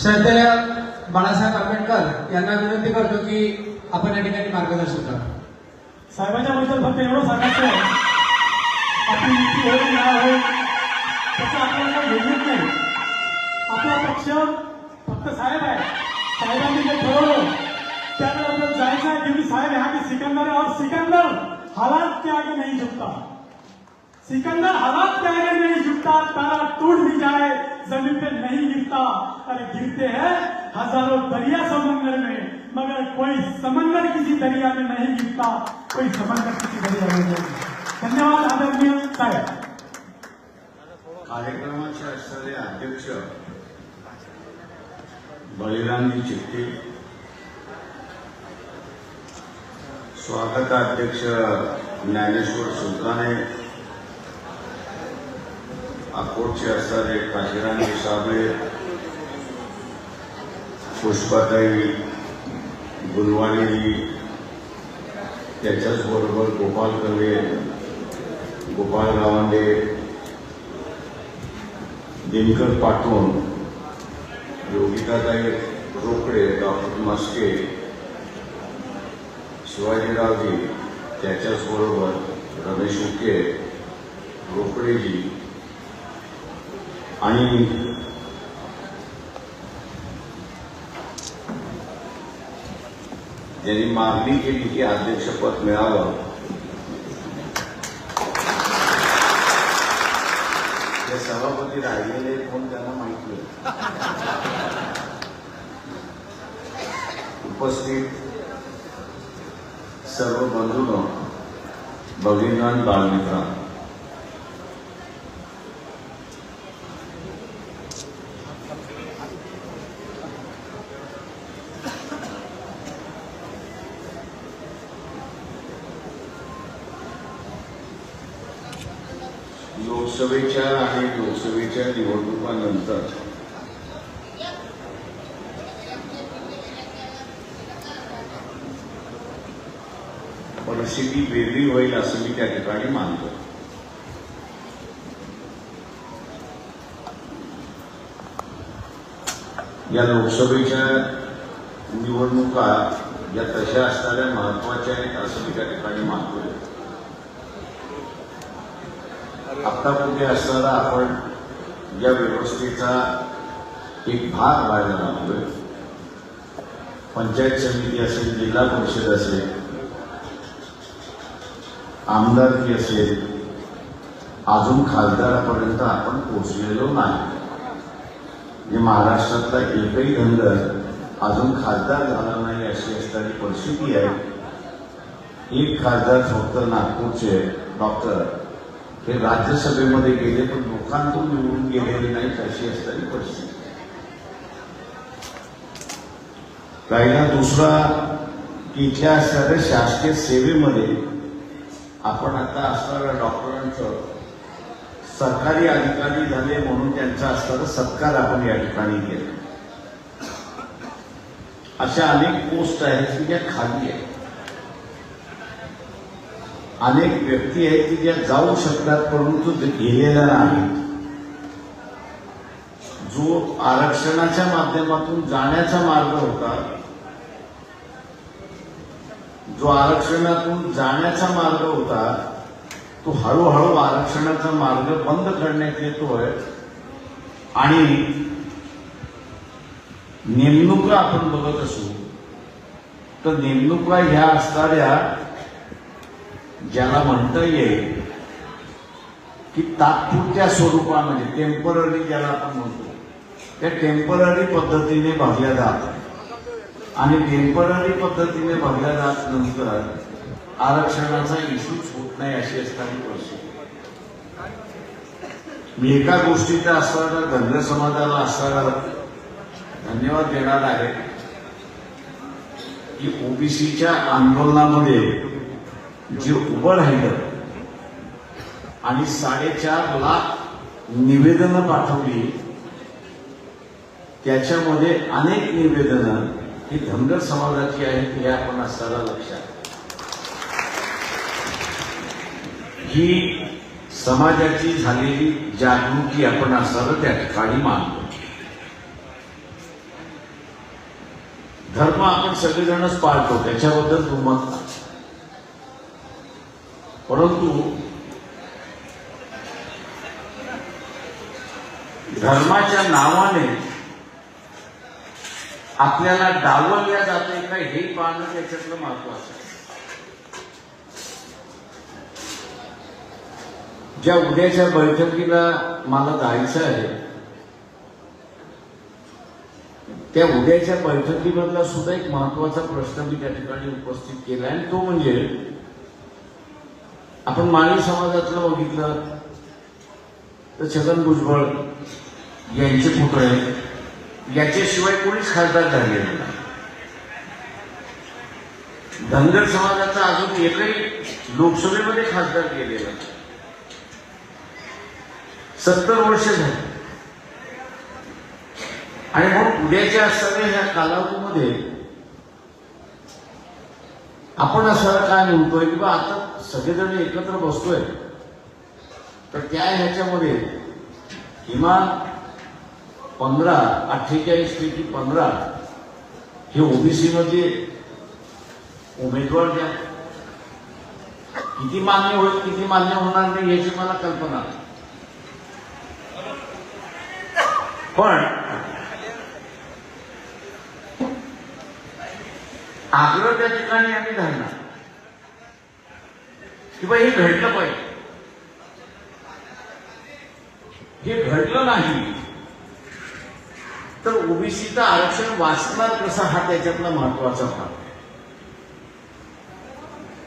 श्रद्धेय बाळासाहेब आंबेडकर यांना विनंती करतो की आपण या ठिकाणी मार्गदर्शन करा. साहेबांच्या बद्दल फक्त एवढं सांगायचं आहे आपली युती होईल ना होईल त्याचं आपल्याला काही नाही. आपला पक्ष फक्त साहेब आहे. साहेबांनी जे ठरवलं त्याकडे आपल्याला जायचं आहे क्योंकि साहेब यहाँ की सिकंदर है और सिकंदर हालात के आगे नाही झुकता सिकंदर हालात के आगे नहीं झुकता तारा टूट भी जाए, ज़मीन पे नहीं गिरता। अरे गिरते हैं हज़ारों दरिया समंदर में, मगर कोई समंदर किसी दरिया में नहीं गिरता, कोई समंदर किसी दरिया में नहीं धन्यवाद आदरणीय साहेब। कार्यक्रमाचे असणारे अध्यक्ष बलिरामजी चित्ते स्वागताध्यक्ष ज्ञानेश्वर सुलताने अकोटचे असणारे काशीराम साबळे पुष्पाताई गुलवाणी त्याच्याचबरोबर गोपाल कवे गोपाल गावंडे दिनकर पाठवून योगिताताई रोकडे डॉक्टर मस्के शिवाजीरावजी त्याच्याच बरोबर रमेश उके रोकडेजी आणि ज्यांनी मागणी केली की अध्यक्षपद मिळावं ते सभापती राहिलेले कोण त्यांना माहीत नाही उपस्थित सर्व बंधून भगिनी बालमित्रा लोकसभेच्या आणि लोकसभेच्या निवडणुकानंतर. परिस्थिती वेगळी होईल असं मी त्या ठिकाणी मानतो. या लोकसभेच्या निवडणुका या तशा असणाऱ्या महत्त्वाच्या आहेत असं मी त्या ठिकाणी मानतोय. आता कुठे असताना आपण या व्यवस्थेचा एक भाग व्हायला लागतोय पंचायत समिती असेल जिल्हा परिषद असेल आमदारकी असेल अजून खासदारापर्यंत आपण पोहोचलेलो नाही. म्हणजे महाराष्ट्रातला एकही धनगर अजून खासदार झाला नाही अशी असणारी परिस्थिती आहे. एक खासदार फक्त नागपूरचे डॉक्टर हे राज्यसभेमध्ये गेले पण लोकांतून निवडून गेलेले नाहीत अशी असणारी परिस्थिती. राहिला दुसरा की इथल्या असणाऱ्या शासकीय सेवेमध्ये आपण आता असणाऱ्या डॉक्टरांचं सरकारी अधिकारी झाले म्हणून त्यांचा असणारा सत्कार आपण या ठिकाणी केला. अशा अनेक पोस्ट आहेत की ज्या खाली आहेत. अनेक व्यक्ती आहेत की ज्या जाऊ शकतात परंतु गेलेल्या नाहीत जो आरक्षणाच्या माध्यमातून जाण्याचा मार्ग होता जो आरक्षणातून जाण्याचा मार्ग होता तो हळूहळू आरक्षणाचा मार्ग बंद करण्यात येतोय. आणि नेमणुका आपण बघत असू तर नेमणुका ह्या असणाऱ्या ज्याला म्हणता येईल की तात्पुरत्या स्वरूपामध्ये टेंपररी ज्याला आपण म्हणतो त्या टेंपररी पद्धतीने भरल्या जात आणि टेंपररी पद्धतीने भरल्या जात नंतर आरक्षणाचा इश्यूच होत नाही अशी असणारी परिस्थिती. मी एका गोष्टीचा असणारा धन्य समाजाला असणारा धन्यवाद देणार आहे की ओबीसीच्या आंदोलनामध्ये जे उभं राहिलं. आणि साडेचार लाख निवेदनं पाठवली. त्याच्यामध्ये अनेक निवेदनं. ही धनगर समाजाची आहेत हे आपण असताना लक्षात. ही समाजाची झालेली जागृती आपण असताना त्या ठिकाणी मानतो. धर्म आपण सगळेजणच पाळतो त्याच्याबद्दल दुमत नाही परंतु धर्माच्या नावाने आपल्याला डावलल्या जाते का हे पाहणं त्याच्यातलं महत्वाचं आहे. ज्या उद्याच्या बैठकीला मला जायचं आहे त्या उद्याच्या बैठकीमधला सुद्धा एक महत्त्वाचा प्रश्न मी त्या ठिकाणी उपस्थित केला आणि तो म्हणजे आपण माळी समाजातलं बघितलं तर छगन भुजबळ यांचे पुतळे याच्याशिवाय कोणीच खासदार झालेले नाही. धनगर समाजाचा अजून एकही लोकसभेमध्ये खासदार केलेला नाही. सत्तर वर्ष झाली. आणि मग उद्याच्या असताना ह्या कालावधीमध्ये आपण असं काय म्हणतोय की बा आता सगळेजण एकत्र बसतोय. तर त्या ह्याच्यामध्ये किमान पंधरा अठ्ठेचाळीस पैकी पंधरा हे ओबीसीमध्ये उमेदवार द्या. किती मान्य होईल किती मान्य होणार नाही याची मला कल्पना नाही. पण आग्रह त्या ठिकाणी आम्ही धरणार किंवा हे घडलं पाहिजे. हे घडलं नाही. तर ओबीसीचं आरक्षण वाचणार कसा हा त्याच्यातला महत्त्वाचा भाग? आहे.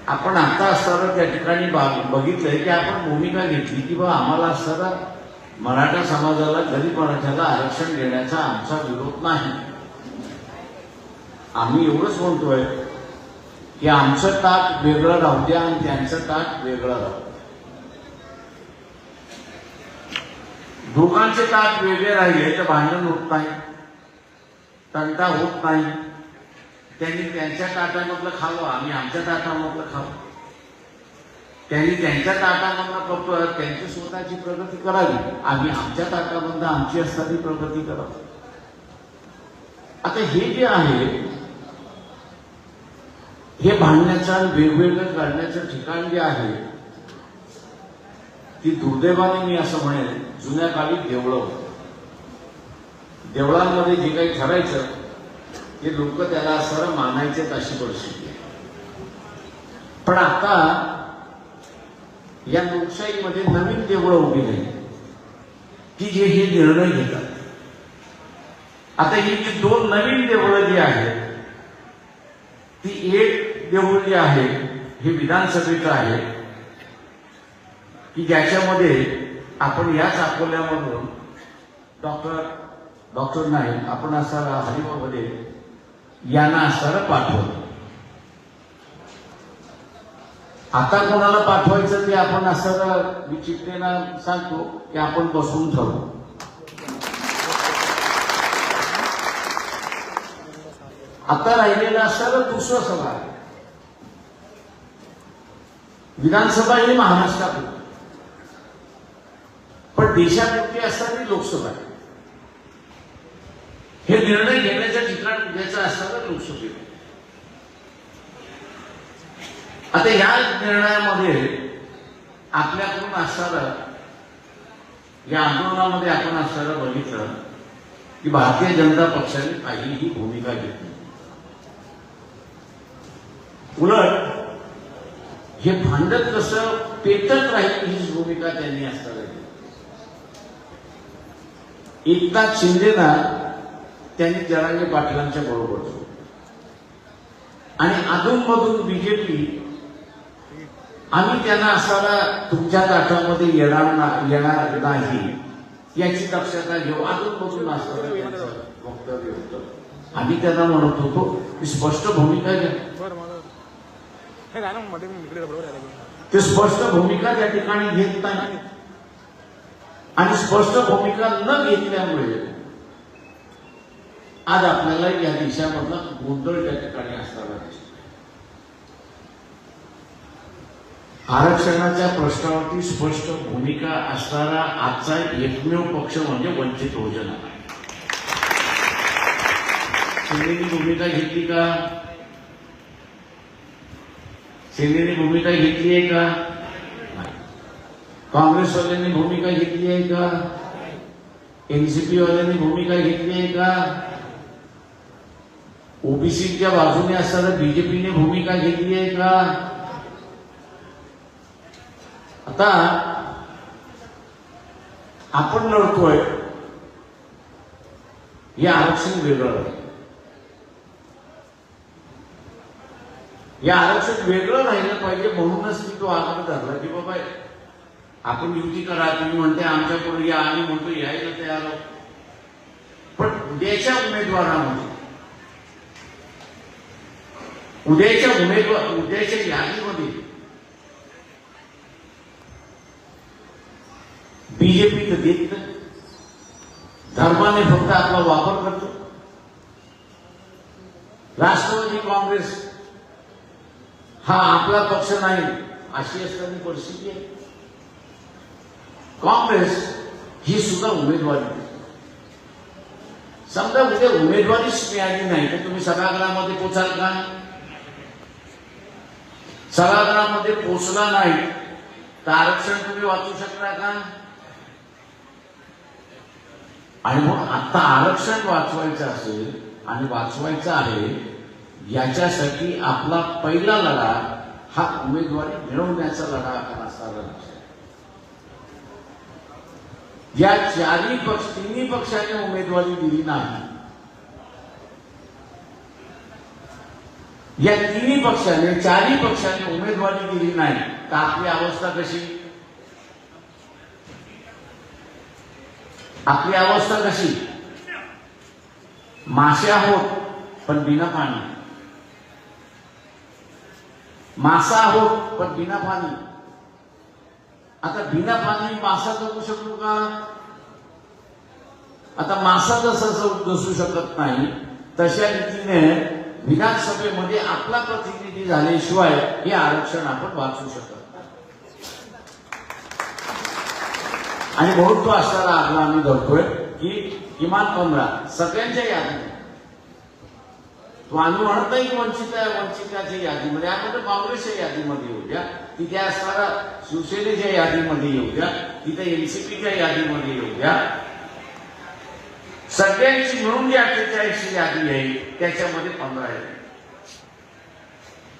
आपण आता असताना त्या ठिकाणी बा- बघितलंय की आपण भूमिका घेतली की बा आम्हाला असताना मराठा समाजाला गरीब मराठ्याला आरक्षण देण्याचा आमचा विरोध नाही. आम्ही एवढंच म्हणतोय की आमचं ताट वेगळं राहू द्या आणि त्यांचं ताट वेगळं राहू दोघांचे ताट वेगळे राहिले तर भांडण होत नाही तंटा होत नाही. त्यांनी त्यांच्या ताटामधलं खावं आम्ही आमच्या ताटामधलं खावं. त्यांनी त्यांच्या ताटामधलं करतो त्यांची स्वतःची प्रगती करावी. आम्ही आमच्या ताटामधनं आमची असणारी प्रगती करावी. आता हे जे आहे हे भांडण्याचं आणि वेगवेगळं करण्याचं ठिकाण जे आहे ती दुर्दैवाने मी असं म्हणेन जुन्या काळी देवळं होत. देवळांमध्ये जे काही ठरायचं ते लोक त्याला असं मानायचे अशी परिस्थिती आहे. पण आता या लोकशाहीमध्ये नवीन देवळं उभी नाही की जे हे निर्णय घेतात. आता ही जी दोन नवीन देवळं जी आहेत ती एक देऊळ जे आहे हे विधानसभेचं आहे की ज्याच्यामध्ये आपण याच अकोल्यामधून डॉक्टर डॉक्टर नाही आपण असणारा हरिभामध्ये यांना असणारं पाठवलं. आता कोणाला पाठवायचं ते आपण असं मी सांगतो की आपण बसून ठरवू. आता राहिलेलं असणारं दुसरं सभा आहे विधानसभा ही महाराष्ट्रात होती. पण देशापुरती असताना लोकसभा हे निर्णय घेण्याच्या ठिकाण उद्याचं असताना लोकसभेत आता या निर्णयामध्ये आपल्याकडून असणारं या आंदोलनामध्ये आपण असणारं बघितलं की भारतीय जनता पक्षाने काहीही भूमिका घेतली. उलट हे भांडत कसं पेटत राहील हीच भूमिका त्यांनी असताना घेतली एकनाथ शिंदेना त्यांनी जरांगे पाटलांच्या बरोबर आणि अधूनमधून बीजेपी आम्ही त्यांना असाला तुमच्या ताटामध्ये येणार ना- येणार नाही याची दक्षता घेऊ. अधूनमधून असताना वक्तव्य होतं. आम्ही त्यांना म्हणत होतो की स्पष्ट भूमिका घ्या बरं माझं हे गाणं मध्ये मी इकडे बरोबर आहे ते स्पष्ट भूमिका त्या ठिकाणी घेत नाही आणि स्पष्ट भूमिका न घेतल्यामुळे आज आपल्याला या देशामधला गोंधळ त्या ठिकाणी असताना दिसतो आरक्षणाच्या प्रश्नावरती स्पष्ट भूमिका असणारा आजचा एकमेव पक्ष म्हणजे वंचित बहुजन आहे भूमिका घेतली का? सेनेने भूमिका घेतली आहे का? काँग्रेसवाल्यांनी भूमिका घेतली आहे का? एनसीपी वाल्यांनी भूमिका घेतली आहे का? ओबीसीच्या बाजूने असताना बीजेपीने भूमिका घेतली आहे का? आता आपण लढतोय. हे आरक्षण वेगळं आहे. हे आरक्षण वेगळं राहिलं पाहिजे म्हणूनच मी तो आग्रह धरला की बाबा आपण युती करा तुम्ही म्हणते आमच्याकडून या आम्ही म्हणतो यायला तयार पण उद्याच्या उमेदवारामध्ये उद्याच्या उमेदवार उद्याच्या यादीमध्ये बीजेपी तर देत नाही. धर्माने फक्त आपला वापर करतो. राष्ट्रवादी काँग्रेस हा आपला पक्ष नाही. अशी असताना परिस्थिती आहे. काँग्रेस ही सुद्धा उमेदवारी समजा उद्या उमेदवारीच मिळाली नाही तर तुम्ही सभागृहामध्ये पोचाल का? सभागृहामध्ये पोचला नाही तर आरक्षण तुम्ही वाचू शकता का? आणि मग आता आरक्षण वाचवायचं असेल आणि वाचवायचं आहे याच्यासाठी आपला पहिला लढा हा उमेदवारी मिळवण्याचा लढा हा या चारही पक्ष तिन्ही पक्षाने उमेदवारी दिली नाही. या तिन्ही पक्षाने चारही पक्षाने उमेदवारी दिली नाही. तर आपली अवस्था कशी? आपली अवस्था कशी? मासे आहोत पण बिना पाणी. मासा आहोत पण बिना पाणी आता बिना पाणी मासा जगू शकतो का आता मासा जसं जसू शकत नाही तशा रीतीने विधानसभेमध्ये आपला प्रतिनिधी झाल्याशिवाय हे आरक्षण आपण वाचू शकत नाही. आणि म्हणून तो असणारा आम्ही धरतोय की किमान पंधरा सगळ्यांच्या यादीत तो आम्ही म्हणत नाही की वंचित वंचिताच्या यादीमध्ये. आपण काँग्रेसच्या यादीमध्ये येऊ द्या. तिथे असणारा शिवसेनेच्या यादीमध्ये येऊ द्या. तिथे एनसीपीच्या यादीमध्ये येऊ द्या. सगळ्यांची मिळून जी अठ्ठेचाळीसची यादी आहे त्याच्यामध्ये पंधरा आहे.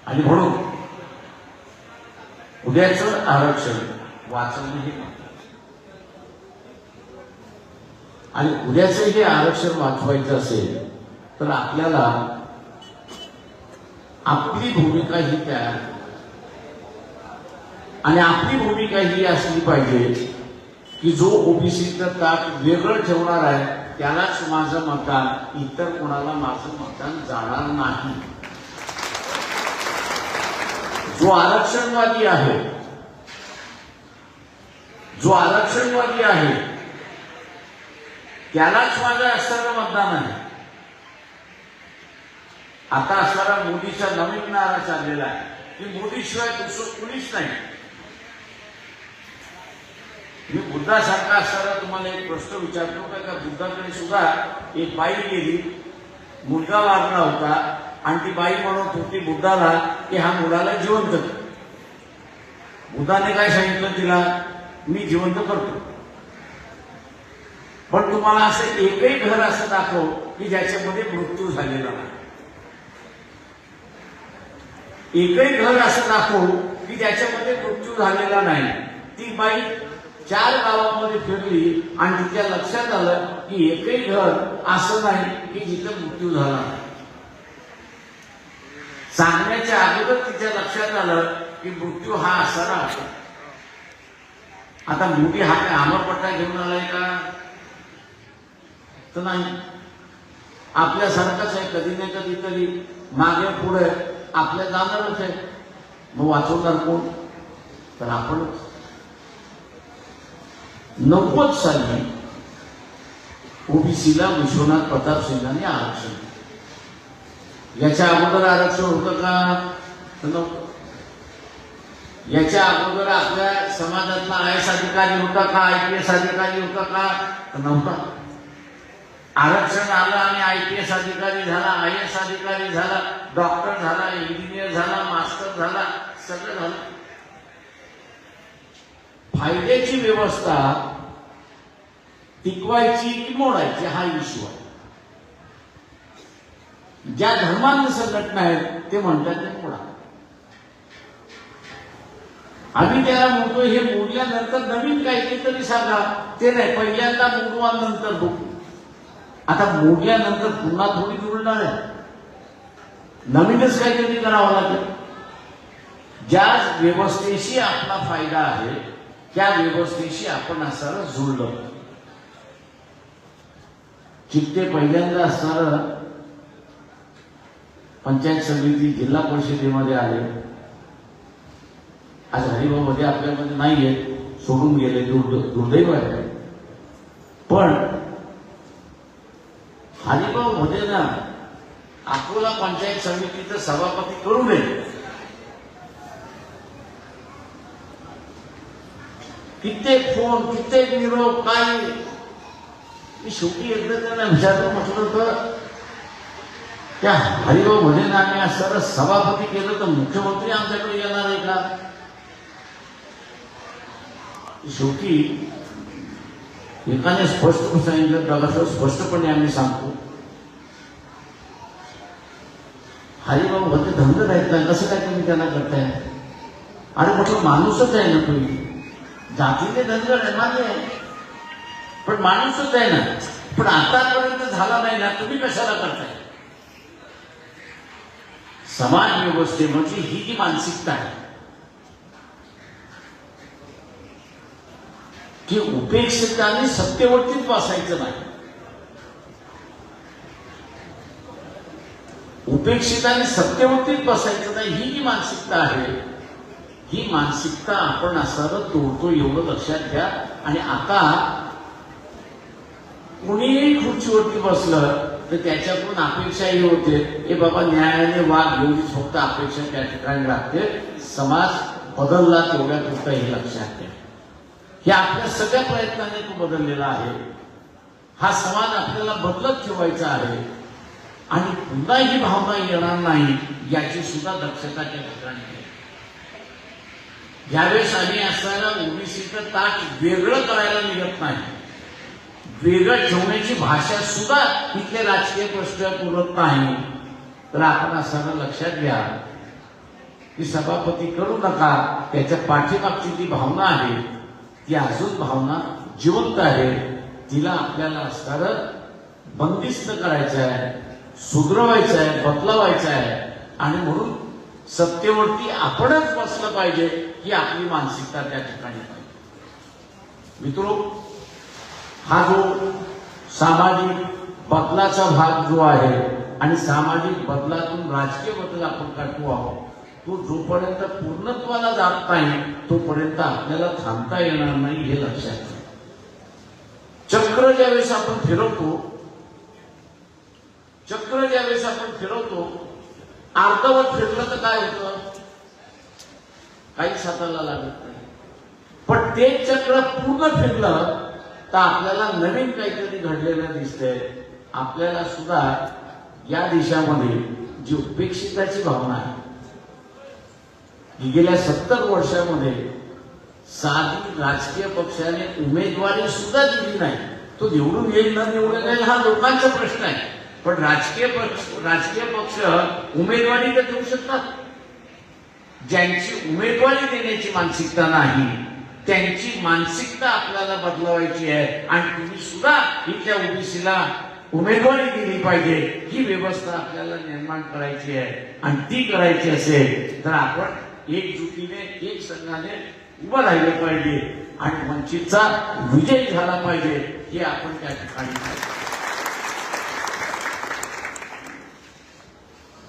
आणि म्हणून उद्याच आरक्षण वाचवणं हे आणि उद्याचं हे आरक्षण वाचवायचं असेल तर आपल्याला आपली भूमिका ही तयार आणि आपली भूमिका ही असली पाहिजे की जो ओबीसीचं ताप वेगळं ठेवणार आहे त्यालाच माझं मतदान इतर कोणाला माझं मतदान जाणार नाही. जो आरक्षणवादी आहे जो आरक्षणवादी आहे त्यालाच माझं असणारं मतदान आहे. आता असणारा मोदीचा नवीन नारा चाललेला आहे. की मोदीशिवाय दुसरं कुणीच नाही. मी बुद्धासारखा असताना तुम्हाला एक प्रश्न विचारतो का? त्या बुद्धाकडे सुद्धा एक बाई गेली मुलगा वारला होता आणि ती बाई म्हणत होती बुद्धाला की हा मुलाला जिवंत कर. बुद्धाने काय सांगितलं तिला? मी जिवंत करतो. पण तुम्हाला असं एकही घर असं दाखव की ज्याच्यामध्ये मृत्यू झालेला नाही. एकही घर असं दाखवू की ज्याच्यामध्ये मृत्यू झालेला नाही. ती बाई चार गावामध्ये फिरली आणि तिच्या लक्षात आलं की एकही घर असं नाही की जिथं मृत्यू झाला नाही. सांगण्याच्या अगोदर तिच्या लक्षात आलं की मृत्यू हा असा असतो आता मुली हा काय आमरपट्टा घेऊन आलाय का? तर नाही. आपल्यासारखंच आहे कधी ना कधीतरी मागे पुढे आपल्या जाणारच आहे. मग वाचवणार कोण? तर आपणच. नव्वद साली ओबीसीला विश्वनाथ प्रताप सिंगांनी आरक्षण दिलं. याच्या अगोदर आरक्षण होतं का? नव्हतं. याच्या अगोदर आपल्या समाजातला आय एस अधिकारी होता का? आय पी एस अधिकारी होता का? नव्हता. आरक्षण आलं आणि आय पी एस अधिकारी झाला आय एस अधिकारी झाला डॉक्टर झाला इंजिनियर झाला मास्टर झाला सगळं झालं. फायद्याची व्यवस्था टिकवायची की मोडायची हा इश्यू आहे. ज्या धर्मांना संघटना आहेत ते म्हणतात ते मोडा. आम्ही त्याला म्हणतो हे मोडल्यानंतर नवीन काहीतरी तरी सांगा. ते नाही पहिल्यांदा मोडवा नंतर बघू. आता मोडल्यानंतर पुन्हा थोडी जुळणार आहे. नवीनच काहीतरी करावं लागेल. ज्या व्यवस्थेशी आपला फायदा आहे त्या व्यवस्थेशी आपण असायला जुळलं. चित्ते पहिल्यांदा असणारं पंचायत समिती जिल्हा परिषदेमध्ये आले. आज हरिभाऊमध्ये आपल्यामध्ये नाहीये सोडून गेले दुर्द- दुर्दैव आहे. पण हरिभाऊ मध्ये म्हणजे ना अकोला पंचायत समितीचं सभापती करू नये कित्येक फोन कित्येक निरोप काय? मी शेवटी एकदा त्यांना विचारलं म्हटलं तर त्या हरिभाऊ मध्ये आम्ही असताना सभापती केलं तर मुख्यमंत्री आमच्याकडे येणार आहे का? शेवटी एकाने स्पष्ट सांगितलं प्रकाश स्पष्टपणे आम्ही सांगतो हरिभाऊ होते धंद राहत नाही कसं काय तुम्ही त्यांना करताय अरे म्हटलं माणूसच आहे ना तुम्ही जातीने धंद आहे माझे आहे पण माणूसच आहे ना। पण आतापर्यंत झाला नाही ना तुम्ही कशाला करताय समाज व्यवस्थेमध्ये ही जी मानसिकता आहे की उपेक्षकाने सत्तेवरतीच बसायचं नाही. उपेक्षिताने सत्तेवरतीच बसायचं नाही ही जी मानसिकता आहे ही मानसिकता आपण असावं तोडतो एवढं लक्षात घ्या. आणि आता कुणीही खुर्चीवरती बसलं तर त्याच्याकडून अपेक्षा ही होते हे बाबा न्यायाने वाद एवढीच फक्त अपेक्षा त्या ठिकाणी लागते समाज बदलला तेवढ्या पुरता हे लक्षात घ्या. हे आपल्या सगळ्या प्रयत्नाने तो बदललेला आहे. हा समाज आपल्याला बदलत ठेवायचा आहे. आणि पुन्हा ही भावना येणार नाही याची सुद्धा दक्षता त्या ठिकाणी घ्या ज्यावेळेस आम्ही असताना ओबीसीचं ताट वेगळं करायला निघत नाही. वेगळं ठेवण्याची भाषा सुद्धा इथले राजकीय प्रश्न बोलत नाही. तर आपण असताना लक्षात घ्या की सभापती करू नका त्याच्या पाठीमागची जी भावना आहे ती अजून भावना जिवंत आहे. तिला आपल्याला असणार बंदिस्त करायचं आहे सुधरवायचं आहे बदलावायचं आहे आणि म्हणून सत्तेवरती आपणच बसलं पाहिजे ही आपली मानसिकता त्या ठिकाणी पाहिजे मित्रो हा जो सामाजिक बदलाचा भाग जो आहे आणि सामाजिक बदलातून राजकीय बदल आपण काढतो आहोत तो जोपर्यंत पूर्णत्वाला जात नाही तोपर्यंत आपल्याला थांबता येणार नाही हे लक्षात घ्या चक्र ज्यावेळेस आपण फिरवतो चक्र ज्यावेळेस आपण फिरवतो अर्धवट फिरलं तर काय होतं? काहीच हाताला लागत नाही. पण ते चक्र पूर्ण फिरलं तर आपल्याला नवीन काहीतरी घडलेलं दिसतंय. आपल्याला सुद्धा या देशामध्ये जी उपेक्षिताची भावना आहे की गेल्या सत्तर वर्षामध्ये साधी राजकीय पक्षाने उमेदवारी सुद्धा दिली नाही. तो निवडून येईल न निवडून येईल हा लोकांचा प्रश्न आहे. पण राजकीय पक्ष राजकीय पक्ष उमेदवारी तर देऊ शकतात. ज्यांची उमेदवारी देण्याची मानसिकता नाही त्यांची मानसिकता आपल्याला बदलवायची आहे आणि तुम्ही सुद्धा इथल्या ओबीसीला उमेदवारी दिली पाहिजे. ही व्यवस्था आपल्याला निर्माण करायची आहे आणि ती करायची असेल तर आपण एकजुटीने एक संघाने उभं राहिलं पाहिजे आणि वंचितचा विजय झाला पाहिजे हे आपण त्या ठिकाणी पाहिजे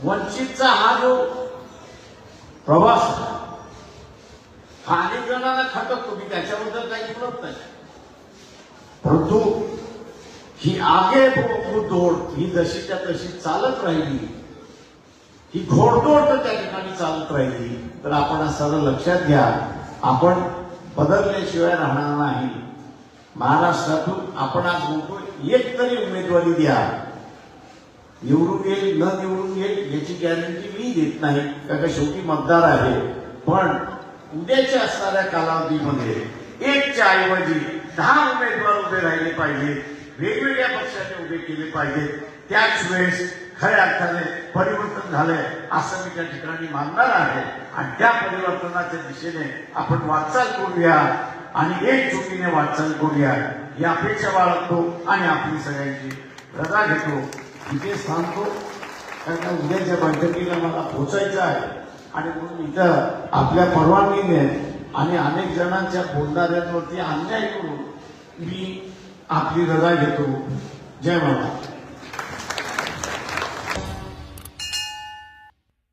वंचितचा हा जो प्रवास हा अनेक जणांना खटकतो मी त्याच्याबद्दल काही बोलत नाही. परंतु ही आगे दोड ही जशीच्या तशी चालत राहिली ही घोडदोड तर त्या ठिकाणी चालत राहिली. तर आपण असं लक्षात घ्या आपण बदलल्याशिवाय राहणार नाही. महाराष्ट्रातून आपण आज म्हणतोय एक तरी उमेदवारी द्या. निवडून येईल न निवडून येईल याची गॅरंटी मी देत नाही कारण का शेवटी मतदार आहे. पण उद्याच्या असणाऱ्या कालावधीमध्ये एकच्या ऐवजी दहा उमेदवार उभे राहिले पाहिजेत. वेगवेगळ्या पक्षाने उभे केले पाहिजेत. त्याच वेळेस खऱ्या अर्थाने परिवर्तन झालंय असं मी त्या ठिकाणी मानणार आहे. आणि त्या परिवर्तनाच्या दिशेने आपण वाटचाल करूया आणि एक चुकीने वाटचाल करूया. ही अपेक्षा बाळगतो आणि आपली सगळ्यांची रजा घेतो. तिथे सांगतो त्यांना उद्याच्या बैठकीला मला पोचायचं आहे. आणि म्हणून इथं आपल्या परवानगीने आणि अनेक जणांच्या बोलणाऱ्यांवरती अन्याय करून मी आपली रजा घेतो. जय महाराज